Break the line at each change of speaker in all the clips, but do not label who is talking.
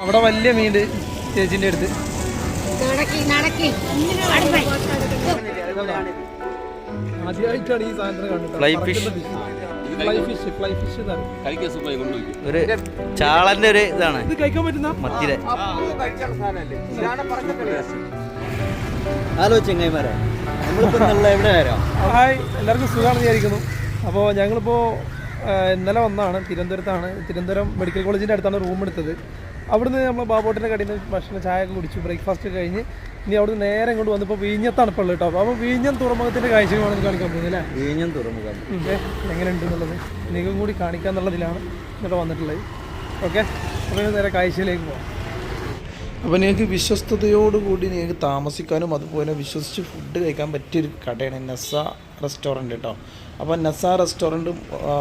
അവിടെ വലിയ മീണ്ട് ചേച്ചിന്റെ അടുത്ത്.
നടക്കി നടക്കി. അടുപ്പേ.
ആദ്യമായിട്ടാണ് ഈ സാധനം കണ്ടിട്ട്
ഒരു ചാളന്റെ ഒരു ഇതാണ്.
ഇത് കഴിക്കാൻ പറ്റുന്ന?
മത്തിരെ ഹലോ നമ്മളിപ്പോ എവിടെ വരാം?
ഹായ് എല്ലാവർക്കും സുഖമാണെന്ന് വിചാരിക്കുന്നു. അപ്പോൾ ഞങ്ങളിപ്പോൾ ഇന്നലെ വന്നാണ് തിരുവനന്തപുരത്താണ്. തിരുവനന്തപുരം മെഡിക്കൽ കോളേജിന്റെ അടുത്താണ് റൂം എടുത്തത്. അവിടുന്ന് നമ്മൾ ബാബോട്ടിന്റെ കടയിൽ നിന്ന് ഭക്ഷണം ചായ ഒക്കെ കുടിച്ചു ബ്രേക്ക്ഫാസ്റ്റ് കഴിഞ്ഞ് ഇനി അവിടുന്ന് നേരെ ഇങ്ങോട്ട് വന്നപ്പോൾ വീഞ്ഞത്താണ് തണുപ്പുള്ള കേട്ടോ. അപ്പോൾ വീഞ്ഞം തുറമുഖത്തിന്റെ കാഴ്ചകളാണ് കാണിക്കാൻ പോകുന്നത് അല്ലേ?
വീഞ്ഞം തുറമുഖം.
ഓക്കെ എങ്ങനെയുണ്ട് എന്നുള്ളത് നിങ്ങൾക്കും കൂടി കാണിക്കുക എന്നുള്ളതിലാണ് ഇവിടെ വന്നിട്ടുള്ളത്. ഓക്കെ അപ്പോൾ നേരെ കാഴ്ചയിലേക്ക് പോകാം അപ്പോൾ നിങ്ങൾക്ക് വിശ്വസ്തയോടുകൂടി നിങ്ങൾക്ക് താമസിക്കാനും അതുപോലെ വിശ്വസിച്ച് ഫുഡ് കഴിക്കാൻ പറ്റിയൊരു കടയാണ് നെസ റെസ്റ്റോറന്റ് കേട്ടോ അപ്പോൾ നസ റെസ്റ്റോറന്റ്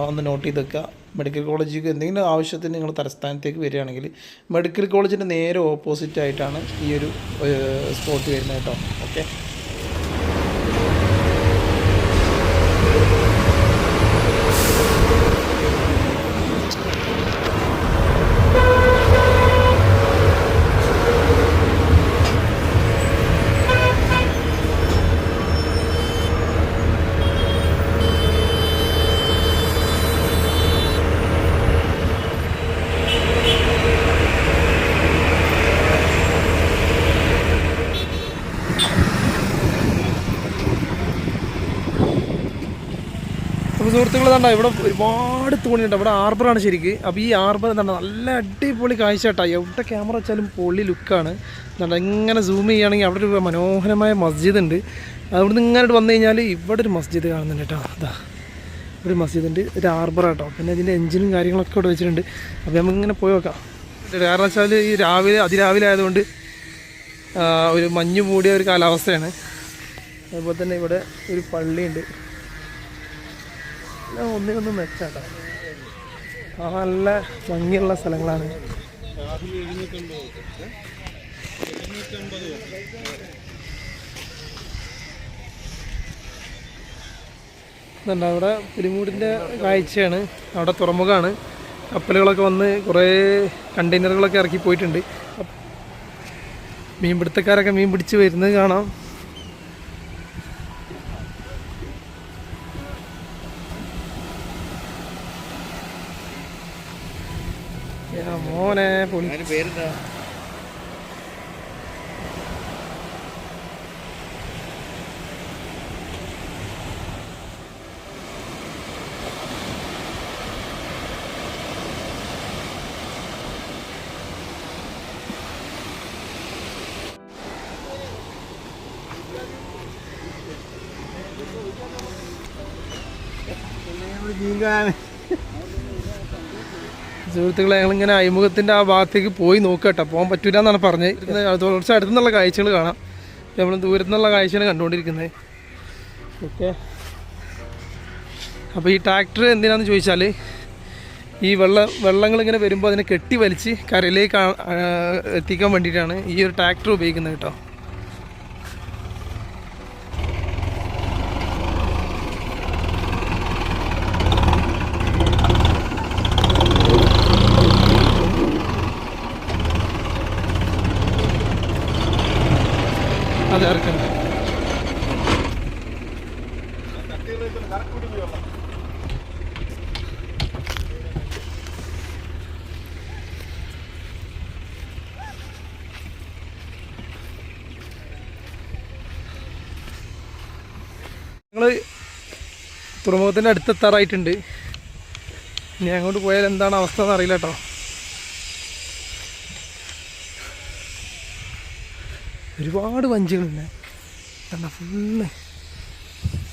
ഒന്ന് നോട്ട് ചെയ്ത് വെക്കുക. മെഡിക്കൽ കോളേജിലേക്ക് എന്തെങ്കിലും ആവശ്യത്തിന് നിങ്ങൾ തലസ്ഥാനത്തേക്ക് വരികയാണെങ്കിൽ മെഡിക്കൽ കോളേജിന്റെ നേരെ ഓപ്പോസിറ്റ് ആയിട്ടാണ് ഈ ഒരു സ്പോട്ട് വരുന്നത് കേട്ടോ. ഓക്കെ അപ്പോൾ സുഹൃത്തുക്കൾ കണ്ടോ ഇവിടെ ഒരുപാട് തോണിയുണ്ട്. ഇവിടെ ആർബറാണ് ശരിക്ക്. അപ്പോൾ ഈ ആർബർ എന്താണ് നല്ല അടിപൊളി കാഴ്ച കേട്ടോ. എവിടെ ക്യാമറ വെച്ചാലും പൊള്ളി ലുക്കാണ് എന്താണ് ഇങ്ങനെ സൂം ചെയ്യുകയാണെങ്കിൽ അവിടെ ഒരു മനോഹരമായ മസ്ജിദ് ഉണ്ട്. അവിടുന്ന് ഇങ്ങനെ വന്നു കഴിഞ്ഞാൽ ഇവിടെ ഒരു മസ്ജിദ് കാണുന്നുണ്ട് കേട്ടോ. അതാ ഒരു മസ്ജിദ് ഉണ്ട്. ഒരു ആർബർ കേട്ടോ. പിന്നെ ഇതിന്റെ എഞ്ചിനും കാര്യങ്ങളൊക്കെ ഇവിടെ വെച്ചിട്ടുണ്ട്. അപ്പോൾ നമുക്കിങ്ങനെ പോയി നോക്കാം. കാരണം വെച്ചാൽ ഈ രാവിലെ അതിരാവിലെ ആയതുകൊണ്ട് ഒരു മഞ്ഞ് മൂടിയ ഒരു കാലാവസ്ഥയാണ്. അതുപോലെ തന്നെ ഇവിടെ ഒരു പള്ളിയുണ്ട്. ഒന്നിനൊന്നും മെച്ചാട്ടോ ആ നല്ല ഭംഗിയുള്ള സ്ഥലങ്ങളാണ്. ഇതുണ്ട്. അവിടെ പുലിമൂടിന്റെ കാഴ്ചയാണ്. അവിടെ തുറമുഖമാണ് കപ്പലുകളൊക്കെ വന്ന് കുറേ കണ്ടെയ്നറുകളൊക്കെ ഇറക്കി പോയിട്ടുണ്ട്. മീൻപിടുത്തക്കാരൊക്കെ മീൻ പിടിച്ച് വരുന്നത് കാണാം. പൊളി
പേരെന്താ
സുഹൃത്തുക്കളെ ഞങ്ങളിങ്ങനെ അഴിമുഖത്തിന്റെ ആ ഭാഗത്തേക്ക് പോയി നോക്കട്ടെ. പോകാൻ പറ്റൂല എന്നാണ് പറഞ്ഞത്. ഇത് കുറച്ച് അടുത്തു നിന്നുള്ള കാഴ്ചകൾ കാണാം. നമ്മൾ ദൂരത്തു നിന്നുള്ള കാഴ്ചയാണ് കണ്ടുകൊണ്ടിരിക്കുന്നത്. ഓക്കെ. അപ്പോൾ ഈ ട്രാക്ടർ എന്തിനാന്ന് ചോദിച്ചാൽ ഈ വെള്ളം വെള്ളങ്ങൾ ഇങ്ങനെ വരുമ്പോൾ അതിനെ കെട്ടി വലിച്ച് കരയിലേക്ക് എത്തിക്കാൻ വേണ്ടിയിട്ടാണ് ഈ ഒരു ട്രാക്ടർ ഉപയോഗിക്കുന്നത് കേട്ടോ. ഞങ്ങൾ തുറമുഖത്തിന്റെ അടുത്തെത്താറായിട്ടുണ്ട്. ഇനി അങ്ങോട്ട് പോയാൽ എന്താണ് അവസ്ഥ എന്ന് അറിയില്ല കേട്ടോ. ഒരുപാട് വഞ്ചികളുണ്ട്. കണ്ട ഫുള്ള്.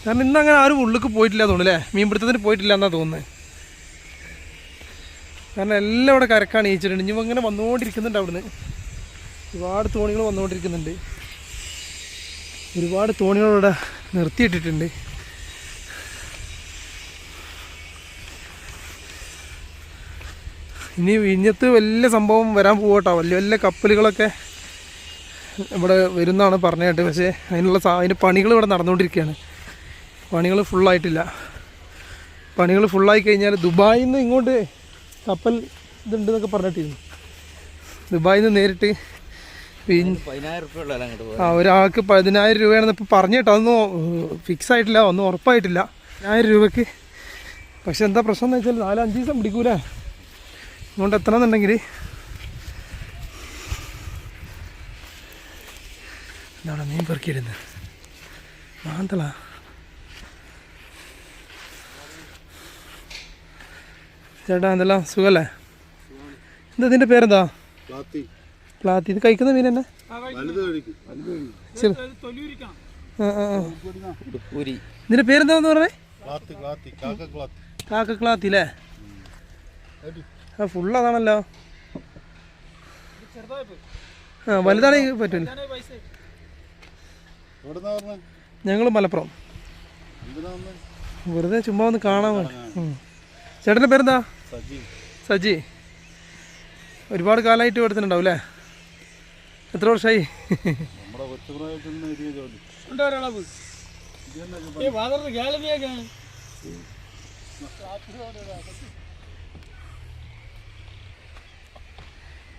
കാരണം ഇന്ന് അങ്ങനെ ആരും ഉള്ളിക്ക് പോയിട്ടില്ല തോന്നുന്നു അല്ലേ? മീൻപിടുത്തത്തിന് പോയിട്ടില്ല എന്നാ തോന്നുന്നത് കാരണം എല്ലാം ഇവിടെ കരക്കാണ് ഈച്ചിട്ടുണ്ട് ഇനി ഇങ്ങനെ വന്നുകൊണ്ടിരിക്കുന്നുണ്ട് അവിടുന്ന്. ഒരുപാട് തോണികൾ വന്നുകൊണ്ടിരിക്കുന്നുണ്ട്. ഒരുപാട് തോണികൾ ഇവിടെ നിർത്തിയിട്ടിട്ടുണ്ട്. ഇനി വിഞ്ഞത്ത് വലിയ സംഭവം വരാൻ പോകട്ടോ വലിയ വലിയ കപ്പലുകളൊക്കെ ഇവിടെ വരുന്നതാണ് പറഞ്ഞിട്ട് പക്ഷേ അതിനുള്ള അതിന്റെ പണികൾ ഇവിടെ നടന്നുകൊണ്ടിരിക്കുകയാണ്. പണികൾ ഫുള്ളായിട്ടില്ല. പണികൾ ഫുള്ളായി കഴിഞ്ഞാൽ ദുബായിൽ നിന്ന് ഇങ്ങോട്ട് കപ്പൽ ഇതുണ്ടെന്നൊക്കെ പറഞ്ഞിട്ടിരുന്നു. ദുബായിൽ നിന്ന് നേരിട്ട് ആ ഒരാൾക്ക് പതിനായിരം രൂപയാണെന്ന് ഇപ്പോൾ പറഞ്ഞു കേട്ടോ അതൊന്നും ഫിക്സ് ആയിട്ടില്ല ഒന്നും ഉറപ്പായിട്ടില്ല. പതിനായിരം രൂപയ്ക്ക്. പക്ഷെ എന്താ പ്രശ്നം എന്ന് വെച്ചാൽ നാലഞ്ച് അഞ്ച് ദിവസം പിടിക്കൂലേ? ഇങ്ങോട്ട് എത്തണമെന്നുണ്ടെങ്കിൽ എന്താണ് മീൻ പെറുക്കിയിരുന്ന് മാന്തള? ചേട്ടാ എന്തെല്ലാം സുഖല്ലേ? എന്താ ഇതിന്റെ പേരെന്താ? പ്ലാത്തി ഇത് കഴിക്കുന്ന മീൻ തന്നെ? ഇതിന്റെ പേരെന്താന്ന് പറഞ്ഞേ? കാക്കക്ലാത്തി അല്ലേ ആ ഫുൾ അതാണല്ലോ. ആ വലുതാണെങ്കിൽ പറ്റൂല ഞങ്ങൾ മലപ്പുറം. വെറുതെ ചുമ്മാ ഒന്ന് കാണാൻ വേണ്ടി. ചേട്ടന്റെ പേരെന്താ? സജി. ഒരുപാട് കാലമായിട്ട് എടുത്തിട്ടുണ്ടാവും അല്ലേ എത്ര വർഷമായി?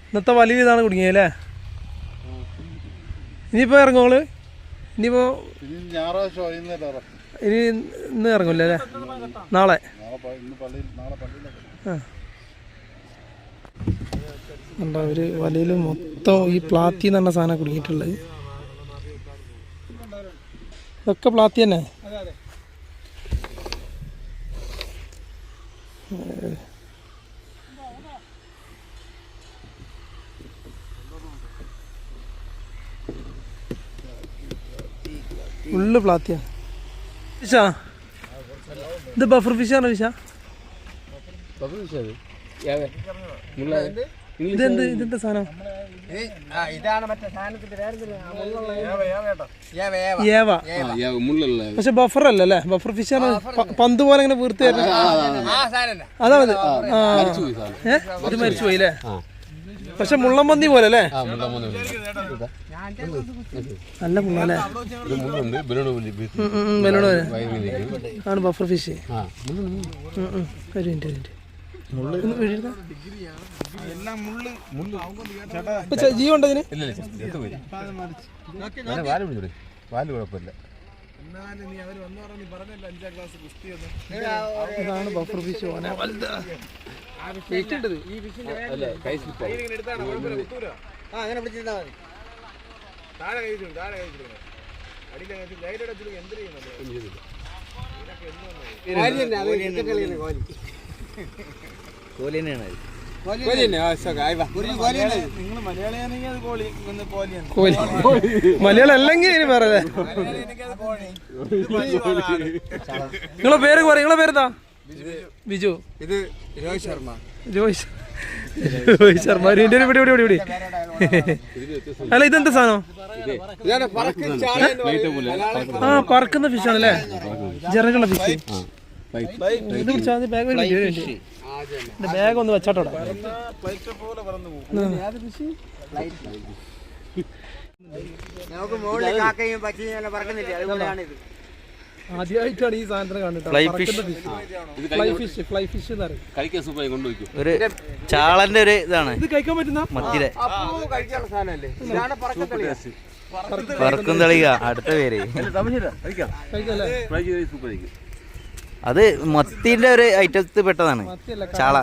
ഇന്നത്തെ വലിയ ഇതാണ് കുടുങ്ങിയല്ലേ ഇനിയിപ്പോൾ ഇറങ്ങോൾ ഇനിയിപ്പോൾ. ഇനി ഇന്ന് ഇറങ്ങില്ല അല്ലേ? നാളെ. ആ. എന്താ ഒരു വലയിൽ മൊത്തം ഈ പ്ലാത്തി എന്ന് പറഞ്ഞ സാധനം കുടുങ്ങിയിട്ടുള്ളത്. ഇതൊക്കെ പ്ലാത്തി തന്നെ. ഫുള്ള് പ്ലാത്തിയാ. ഫിഷാ ഇത് ബഫർ ഫിഷാണോ ഫിഷാ ഇതെന്ത് ഇതെന്താ സാധനം പക്ഷെ ബഫർ അല്ല അല്ലേ ബഫർ ഫിഷ് ആണ് പന്ത് പോലെ ഇങ്ങനെ വീർത്തി തരുന്നത് അതാണ് ഇത്. മരിച്ചു പോയി അല്ലേ പക്ഷെ മുള്ളമ്പന്തി പോലെ അല്ലേ നല്ല മുള്ളല്ലേ പോലെ ആണ് ബഫർ ഫിഷ്. ഒരു മിനിറ്റ് ഒരു മിനിറ്റ് ജീവനുണ്ടോ ഇതിന്?
ഇല്ല ഇല്ല ചത്തു പോയി ഞാൻ വാൽ കുഴപ്പമില്ല.
ഇതാണ് ബഫർ ഫിഷ് ഓനെ. വലുത്.
അങ്ങനെ പിടിച്ചിരുന്നാ മതി.
കോലി തന്നെയാണ് അത്.
കോലി. മലയാളം അല്ലെങ്കിൽ ഇനി വേറെ നിങ്ങളെ പേര് പറ നിങ്ങളെ പേരെന്താ? ബിജു.
ഇത് രോഹിത് ശർമ്മ.
രോഹിത് ശർമ്മ. ഒരു അല്ല ഇതെന്താ സാധനം. ആ പറക്കുന്ന ഫിഷ് ജറകളുടെ ഫിഷ് ബാഗ് ബാഗ് ഒന്ന്
വെച്ചോട്ടോ.
ആദ്യമായിട്ടാണ് ഈ സാധനം കണ്ടിട്ട് ഫ്ലൈ ഫിഷ് ഫ്ലൈ ഫിഷ് എന്ന് പറയും.
കഴിക്കാൻ സൂപ്പായി കൊണ്ടുപോയിക്കും.
ഒരു ചാളന്റെ ഒരു ഇതാണ്.
ഇത് കഴിക്കാൻ പറ്റുന്ന?
മത്തിരെ
പറക്കും തളിക. അടുത്ത പേര്.
കഴിക്കും.
അത് മത്തിന്റെ ഒരു ഐറ്റത്തിൽ പെട്ടതാണ്. ചാള.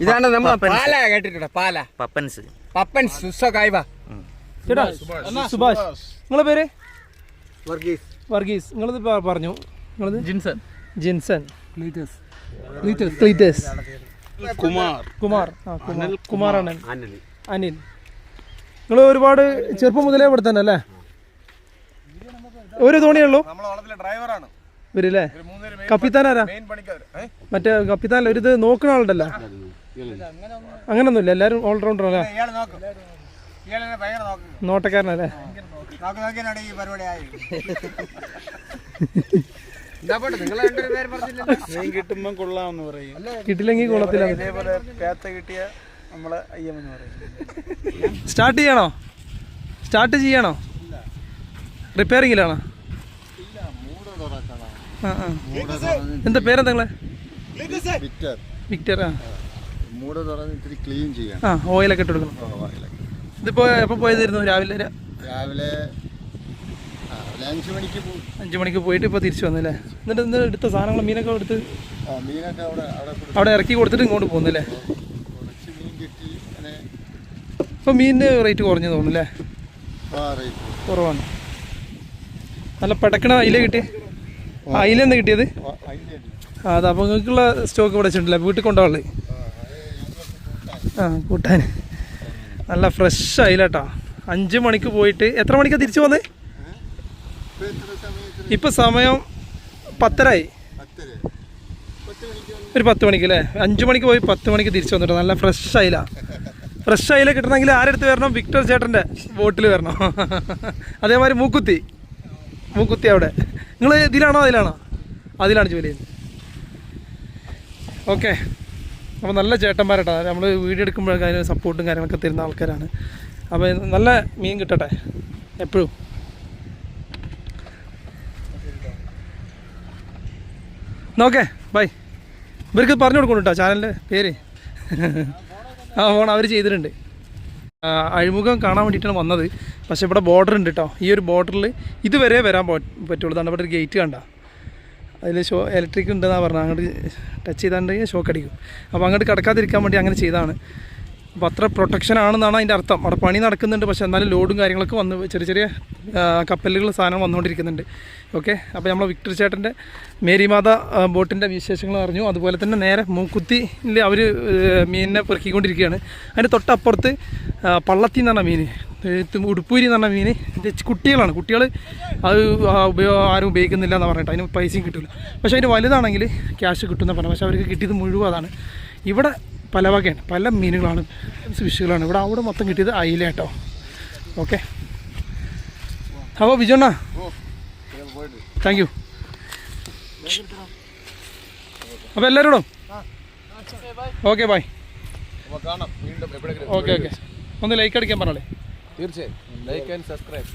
ഇതാണ് നമ്മൾ പാല കേട്ടിട്ടുണ്ട്? പാല.
പപ്പൻസ്.
പപ്പൻസ്
ചേട്ടാ സുഭാഷ്? നിങ്ങളെ പേര്?
വർഗീസ്.
വർഗീസ്. നിങ്ങളിത് പറഞ്ഞു. നിങ്ങളത്? ജിൻസൺ. ജിൻസൺ. ക്ലീറ്റസ്. കുമാർ. കുമാർ. ആ കുമാർ. അനിൽ. അനിൽ. നിങ്ങൾ ഒരുപാട് ചെറുപ്പം മുതലേ ഇവിടെ തന്നെ അല്ലേ? ഒരു തോണിയുള്ളൂ ഉള്ളൂ.
നമ്മളെ വളത്തിലെ ഡ്രൈവറാണ്.
ഇവരല്ലേ?
ഒരു മൂന്നുപേര് മെയിൻ
കപ്പിത്താനാരാ മറ്റേ കപ്പിത്താൻ ഒരു ഇത് നോക്കുന്ന ആളുണ്ടല്ലോ. അങ്ങനൊന്നുമില്ല എല്ലാവരും ഓൾറൗണ്ടർ അല്ലേ?
ഇയാൾ നോക്കും. ഇയാളെ ഭയങ്കര നോക്കും.
നോട്ടക്കാരനല്ലേ?
കിട്ടുമ്പം കൊള്ളാമെന്ന് പറയും.
കിട്ടില്ലെങ്കിൽ കൊള്ളത്തില്ല.
ഇതേപോലെ കിട്ടിയ നമ്മളെ അയ്യമെന്ന് പറയും.
സ്റ്റാർട്ട് ചെയ്യണോ? സ്റ്റാർട്ട് ചെയ്യണോ? റിപ്പയറിങ്ങിലാണോ? ആ ആ. എന്താ പേരെന്താ നിങ്ങളെ?
വിറ്റർ
വിക്ടർ ആ.
മൂട് തുറന്ന് ഇത്തിരി ക്ലീൻ ചെയ്യാം
ആ ഓയിലൊക്കെ ഇട്ട് കൊടുക്കണം. ഇതിപ്പോ എപ്പോ പോയതായിരുന്നു? രാവിലെ
രാവിലെ അഞ്ചു മണിക്ക് പോയി.
അഞ്ച് മണിക്ക് പോയിട്ട് ഇപ്പൊ തിരിച്ചു വന്നല്ലേ? എന്നിട്ട് ഇന്ന് എടുത്ത സാധനങ്ങൾ മീനൊക്കെ എടുത്ത്
മീനൊക്കെ അവിടെ അവിടെ
ഇറക്കി കൊടുത്തിട്ട് ഇങ്ങോട്ട് പോകുന്നല്ലേ?
കുറച്ച് മീൻ കിട്ടി അങ്ങനെ
ഇപ്പോൾ മീനിന് റേറ്റ് കുറഞ്ഞു തോന്നുന്നല്ലേ
ആ റേറ്റ്
കുറവാണ്. നല്ല പടക്കണ അയില കിട്ടി അയില എന്താ കിട്ടിയത്? ആ അത് അപ്പോൾ നിങ്ങൾക്കുള്ള സ്റ്റോക്ക് ഇവിടെ വെച്ചിട്ടില്ല വീട്ടിൽ കൊണ്ടുപോകാനുള്ളത് ആ കൂട്ടാൻ. നല്ല ഫ്രഷ് അയില കേട്ടോ അഞ്ച് മണിക്ക് പോയിട്ട് എത്ര മണിക്കാണ് തിരിച്ചു വന്നത്
ഇപ്പോൾ
ഇപ്പം സമയം പത്തരായി. ഒരു പത്ത് മണിക്ക് അല്ലേ? അഞ്ച് മണിക്ക് പോയി പത്ത് മണിക്ക് തിരിച്ചു വന്നിട്ട്. നല്ല ഫ്രഷ് അയില. ഫ്രഷ് അയില കിട്ടണമെങ്കിൽ ആരെടുത്ത് വരണം? വിക്ടർ ചേട്ടന്റെ ബോട്ടിൽ വരണം. അതേമാതിരി മൂക്കുത്തി. മൂക്കുത്തി അവിടെ. നിങ്ങൾ ഇതിലാണോ? അതിലാണോ? അതിലാണ് ജോലി ചെയ്യുന്നത്. ഓക്കെ. അപ്പോൾ നല്ല ചേട്ടന്മാരട്ടോ. നമ്മൾ വീഡിയോ എടുക്കുമ്പോഴൊക്കെ അതിന് സപ്പോർട്ടും കാര്യങ്ങളൊക്കെ തരുന്ന ആൾക്കാരാണ്. അപ്പോൾ നല്ല മീൻ കിട്ടട്ടെ? എപ്പോഴും. Okay bye. ഇവർക്ക് പറഞ്ഞു കൊടുക്കണം കേട്ടോ ചാനലിന്റെ പേര്. ആ ഫോൺ അവർ ചെയ്തിട്ടുണ്ട് അഴിമുഖം കാണാൻ വേണ്ടിയിട്ടാണ് വന്നത്. പക്ഷേ ഇവിടെ ബോർഡർ ഉണ്ട് കേട്ടോ ഈ ഒരു ബോർഡറിൽ ഇതുവരെ വരാൻ പറ്റുള്ളൂ. അതാണ് ഇവിടെ ഒരു ഗേറ്റ് കണ്ട. അതിൽ ഷോ ഇലക്ട്രിക് ഉണ്ടെന്നാണ് പറഞ്ഞത്. അങ്ങോട്ട് ടച്ച് ചെയ്താണ്ടെങ്കിൽ ഷോക്ക് അടിക്കും. അപ്പോൾ അങ്ങോട്ട് കിടക്കാതിരിക്കാൻ വേണ്ടി അങ്ങനെ ചെയ്തതാണ് അപ്പോൾ അത്ര പ്രൊട്ടക്ഷൻ ആണെന്നാണ് അതിന്റെ അർത്ഥം. അവിടെ പണി നടക്കുന്നുണ്ട് പക്ഷേ എന്നാലും ലോഡും കാര്യങ്ങളൊക്കെ വന്ന് ചെറിയ ചെറിയ കപ്പലുകൾ സാധനം വന്നുകൊണ്ടിരിക്കുന്നുണ്ട്. ഓക്കെ അപ്പോൾ നമ്മൾ വിക്ടർ ചേട്ടന്റെ മേരിമാത ബോട്ടിന്റെ വിശേഷങ്ങൾ അറിഞ്ഞു. അതുപോലെ തന്നെ നേരെ മൂക്കുത്തിയിൽ അവർ മീനിനെ പെറുക്കിക്കൊണ്ടിരിക്കുകയാണ്. അതിന്റെ തൊട്ടപ്പുറത്ത് പള്ളത്തി എന്ന് പറഞ്ഞ മീൻ ഉടുപ്പൂരി എന്ന് പറഞ്ഞ മീൻ കുട്ടികളാണ്. കുട്ടികൾ അത് ഉപയോഗം ആരും ഉപയോഗിക്കുന്നില്ല എന്ന് പറഞ്ഞിട്ട് അതിന് പൈസയും കിട്ടില്ല പക്ഷേ അതിന് വലുതാണെങ്കിൽ ക്യാഷ് കിട്ടുമെന്ന് പറഞ്ഞു പക്ഷേ അവർക്ക് കിട്ടിയത് മുഴുവൻ അതാണ്. ഇവിടെ പല വകയാണ്. പല മീനുകളാണ് ഫിഷുകളാണ്. ഇവിടെ അവിടെ മൊത്തം കിട്ടിയത് അയില കേട്ടോ. ഓക്കെ അപ്പോൾ ബിജുണ്ണ താങ്ക് യു അപ്പോൾ എല്ലാവരോടും ഓക്കെ ബൈ ഓക്കെ ഓക്കെ ഒന്ന് ലൈക്ക് അടിക്കാൻ പറഞ്ഞോളേ.
തീർച്ചയായും. ലൈക്ക് ആൻഡ് സബ്സ്ക്രൈബ്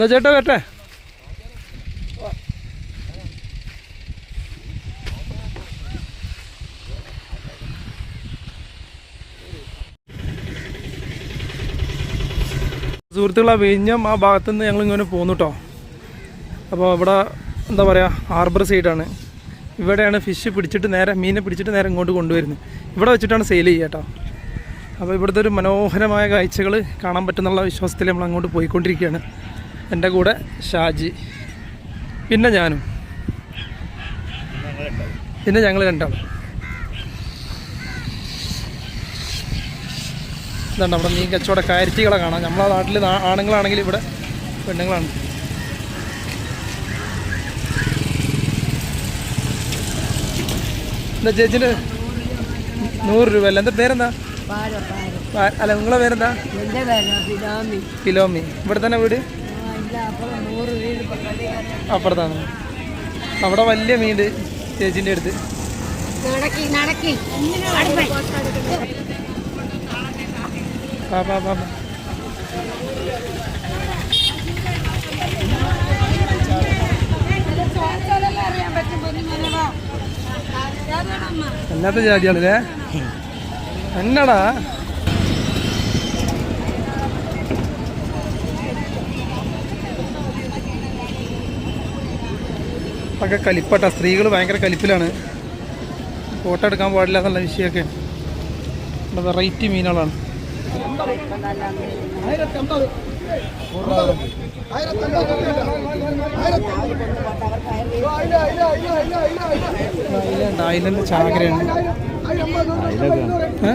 എന്നാ ചേട്ടാ വരട്ടെ. സുഹൃത്തുക്കളെ വിഴിഞ്ഞം ആ ഭാഗത്തുനിന്ന് നിന്ന് ഞങ്ങൾ ഇങ്ങനെ പോന്നു കേട്ടോ അപ്പോൾ ഇവിടെ എന്താ പറയുക ഹാർബർ സൈഡാണ് ഇവിടെയാണ് ഫിഷ് പിടിച്ചിട്ട് നേരെ മീനെ പിടിച്ചിട്ട് നേരെ ഇങ്ങോട്ട് കൊണ്ടുവരുന്നത് ഇവിടെ വെച്ചിട്ടാണ് സെയിൽ ചെയ്യുക കേട്ടോ അപ്പോൾ ഇവിടുത്തെ ഒരു മനോഹരമായ കാഴ്ചകൾ കാണാൻ പറ്റുന്നുള്ള വിശ്വാസത്തിൽ നമ്മൾ അങ്ങോട്ട് പോയിക്കൊണ്ടിരിക്കുകയാണ്. എന്റെ കൂടെ ഷാജി. പിന്നെ ഞാനും. പിന്നെ ഞങ്ങൾ രണ്ടാളും. ഇതാണ് അവിടെ മീൻ കച്ചവട കാര്യത്തികളെ കാണാം. നമ്മളെ നാട്ടിൽ ആണുങ്ങളാണെങ്കിൽ ഇവിടെ പെണ്ണുങ്ങളാണ്. എന്താ ചേച്ചിന്റെ? നൂറ് രൂപ അല്ല? എന്താ പേരെന്താ? അല്ല നിങ്ങളെ പേരെന്താ? കിലോമി ഇവിടെ തന്നെ വീട്? അപ്പുറത്താണ് അവിടെ വലിയ മീൻ ചേച്ചീൻ്റെ അടുത്ത്
നടക്കി നടക്കി അടുപ്പേ.
പാ പാ പാ പാ. അല്ലാത്ത ജാതിയാണല്ലേ എന്നടാ ഒക്കെ കലിപ്പട്ട. സ്ത്രീകൾ ഭയങ്കര കലിപ്പിലാണ്. ഫോട്ടോ എടുക്കാൻ പാടില്ല എന്നുള്ള വിഷയമൊക്കെ. വെറൈറ്റി മീനുകളാണ്. ഐലൻഡ് ഐലൻഡ് ചാകരയാണ് ഏ?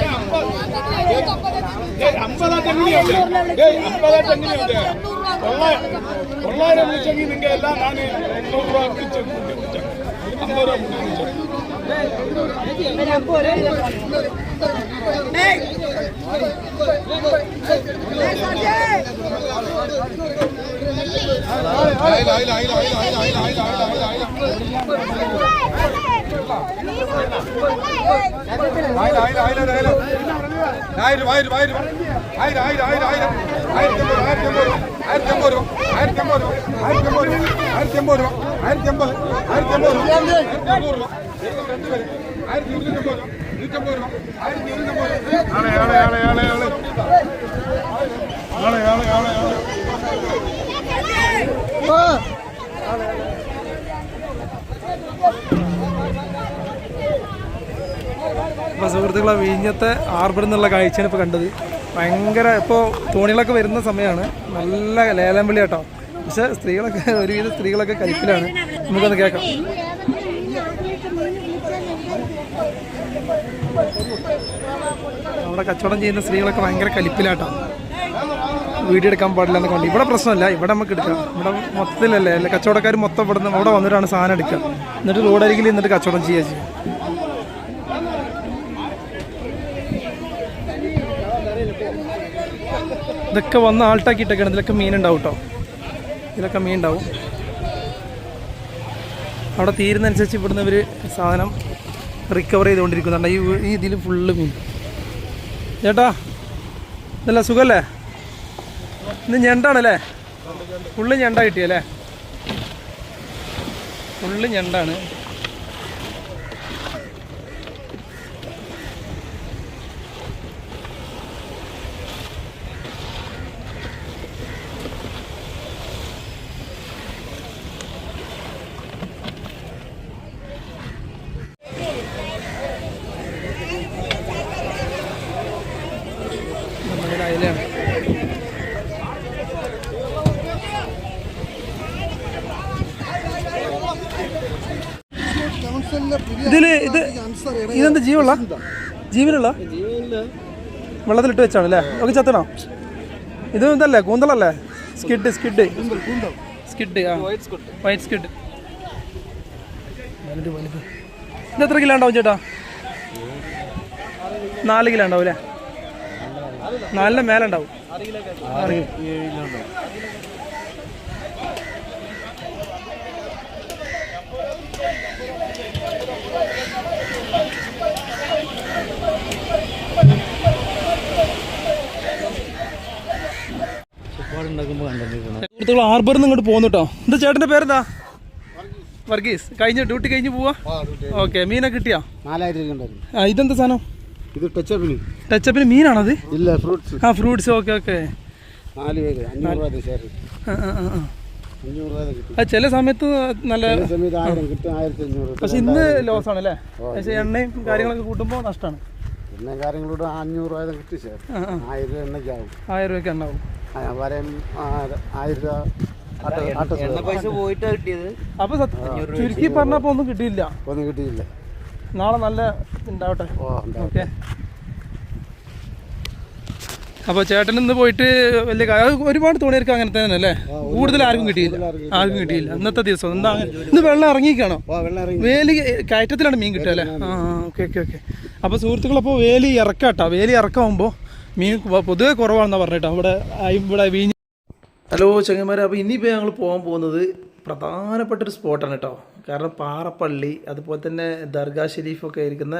തൊള്ളായിരം വിളിച്ചെങ്കിൽ നിങ്ങൾ എല്ലാം ഞാൻ എണ്ണൂറ് രൂപ വിളിച്ചു അമ്പത് രൂപ വിളിച്ചു ആയിരം ആയിരം ആയിരം ആയിരം ആയിരം ആയിരം ആയിരം ആയിരത്തി അമ്പത് ആയിരത്തി അമ്പത് ആയിരത്തി അമ്പത് ആയിരത്തി അമ്പത് ആയിരത്തി അമ്പത് ആയിരത്തി അമ്പത് ആയിരത്തി അമ്പത് ആയിരത്തി അമ്പത് രൂപ. ആയിരത്തി ഇരുന്നൂറ്റമ്പത് രൂപ. നൂറ്റമ്പത് രൂപ. ആയിരത്തി ഇരുന്നൂറ്റമ്പത്
സുഹൃത്തുക്കളെ വിഴിഞ്ഞത്തെ ഹാർബറിൽ നിന്നുള്ള കാഴ്ചയാണ് ഇപ്പോൾ കണ്ടത്. ഭയങ്കര ഇപ്പോൾ തോണികളൊക്കെ വരുന്ന സമയമാണ്. നല്ല ലേലം വിളി കേട്ടോ. പക്ഷേ സ്ത്രീകളൊക്കെ ഒരുവിധ സ്ത്രീകളൊക്കെ കരിപ്പിലാണ്. നമുക്കൊന്ന് കേൾക്കാം. അവിടെ കച്ചവടം ചെയ്യുന്ന സ്ത്രീകളൊക്കെ ഭയങ്കര കലിപ്പിലാട്ടോ വീഡിയോ എടുക്കാൻ പാടില്ല എന്നൊക്കെ ഉണ്ട് ഇവിടെ പ്രശ്നമല്ല. ഇവിടെ നമുക്ക് എടുക്കാം. ഇവിടെ മൊത്തത്തിലല്ലേ? അല്ലെ? കച്ചവടക്കാർ മൊത്തം ഇവിടെ നിന്ന് ഇവിടെ വന്നിട്ടാണ് സാധനം എടുക്കുക. എന്നിട്ട് റോഡരികിൽ നിന്നിട്ട് കച്ചവടം ചെയ്യുക ചെയ്യും. ഇതൊക്കെ വന്ന് ആൾട്ടാക്കിയിട്ടൊക്കെയാണ്. ഇതിലൊക്കെ മീൻ ഉണ്ടാവും കേട്ടോ ഇതിലൊക്കെ മീൻ ഉണ്ടാവും അവിടെ തീരുന്നതനുസരിച്ച് ഇവിടുന്ന് ഇവർ സാധനം റിക്കവർ ചെയ്തുകൊണ്ടിരിക്കുന്നുണ്ട്. ഈ ഈ ഇതിൽ ഫുള്ള് മീൻ. ചേട്ടാ ഇതല്ല സുഖമല്ലേ ഇന്ന് ഞണ്ടാണല്ലേ? ഫുള്ള് ഞണ്ട കിട്ടിയല്ലേ? ഫുള്ള് ഞണ്ടാണ് നമ്മുടെ അയലാണ് ഇതിൽ ഇത് ഇതെന്താ ജീവുള്ള ജീവനുള്ള? വെള്ളത്തിലിട്ട് വെച്ചാണ് അല്ലേ? ഒക്കെ ചത്തണോ? ഇത് ഇതല്ലേ കൂന്തളല്ലേ? Squid squid. Squid white squid ഇത് എത്ര കിലോ ഉണ്ടാവും ചേട്ടാ? നാല് കിലോ ഉണ്ടാവും അല്ലേ? നാലിന്റെ മേലെ ഉണ്ടാവും. ആറ് ഉണ്ടാക്കുമ്പോൾ കണ്ടിരിക്കണം. സുഹൃത്തുക്കൾ ഹാർബറിൽ ഇങ്ങോട്ട് പോകുന്നു കേട്ടോ എന്താ ചേട്ടന്റെ പേരെന്താ? വർഗീസ്. കഴിഞ്ഞ? ഡ്യൂട്ടി കഴിഞ്ഞ് പോവാ? ഓക്കെ മീനെ കിട്ടിയാ?
നാലായിരം
ഇതെന്താ സാധനം?
ഇത് ടച്ചപ്പിന്.
ടച്ചപ്പിന് മീനാണത്
ഇല്ല ഫ്രൂട്ട്സ്.
ആ ഫ്രൂട്ട്സ്. Okay okay.
നാല് പേര്.
ആ ചില സമയത്ത് നല്ല പക്ഷെ ഇന്ന് ലോസ് ആണ് അല്ലേ പക്ഷെ എണ്ണയും കാര്യങ്ങളൊക്കെ കൂട്ടുമ്പോൾ നഷ്ടമാണ്
എണ്ണയും കാര്യങ്ങളോട് അഞ്ഞൂറ് ആയിരം കിട്ടി ആയിരം
രൂപയ്ക്ക് എണ്ണാവും
ആ, ആയിരം
അപ്പോൾ ചുരുക്കി പറഞ്ഞപ്പോൾ ഒന്നും കിട്ടിയില്ല.
ഒന്നും കിട്ടിയില്ല.
നാളെ നല്ല ഉണ്ടാവട്ടെ ഓക്കെ. അപ്പോൾ ചേട്ടൻ ഇന്ന് പോയിട്ട് വലിയ ഒരുപാട് തുണിയൊക്കെ അങ്ങനെ തന്നെ അല്ലേ? കൂടുതൽ ആർക്കും കിട്ടിയില്ല. ആർക്കും കിട്ടിയില്ല. ഇന്നത്തെ ദിവസം. എന്താ ഇന്ന് വെള്ളം ഇറങ്ങിക്കാണോ
ഓ വെള്ളം ഇറങ്ങി.
വേലി കയറ്റത്തിലാണ് മീൻ കിട്ടുക അല്ലേ? ആ ഓക്കെ ഓക്കെ ഓക്കെ. അപ്പോൾ സുഹൃത്തുക്കളപ്പോൾ വേലി ഇറക്കാട്ടോ. വേലി ഇറക്കാവുമ്പോൾ മീൻ പൊതുവെ കുറവാണെന്നാണ് പറഞ്ഞിട്ട്. ഇവിടെ ഇവിടെ വീഞ്ഞ് ഹലോ ചെങ്ങന്മാരെ അപ്പോൾ ഇനിയിപ്പോൾ ഞങ്ങൾ പോകാൻ പോകുന്നത് പ്രധാനപ്പെട്ടൊരു സ്പോട്ടാണ് കേട്ടോ. കാരണം പാറപ്പള്ളി അതുപോലെ തന്നെ ദർഗാ ഷെരീഫൊക്കെ ഇരിക്കുന്ന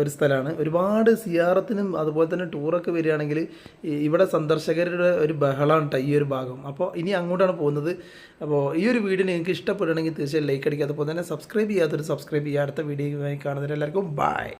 ഒരു സ്ഥലമാണ്. ഒരുപാട് സിയാറത്തിനും അതുപോലെ തന്നെ ടൂറൊക്കെ വരികയാണെങ്കിൽ ഇവിടെ സന്ദർശകരുടെ ഒരു ബഹളമാണ് കേട്ടോ ഈ ഒരു ഭാഗം. അപ്പോൾ ഇനി അങ്ങോട്ടാണ് പോകുന്നത്. അപ്പോൾ ഈ ഒരു വീഡിയോ നിങ്ങൾക്ക് ഇഷ്ടപ്പെടുകയാണെങ്കിൽ തീർച്ചയായും ലൈക്ക് അടിക്കുക. അതുപോലെ തന്നെ സബ്സ്ക്രൈബ് ചെയ്യാത്തൊരു സബ്സ്ക്രൈബ് ചെയ്യുക. അടുത്ത വീഡിയോ കാണുന്നവരെല്ലാവർക്കും ബൈ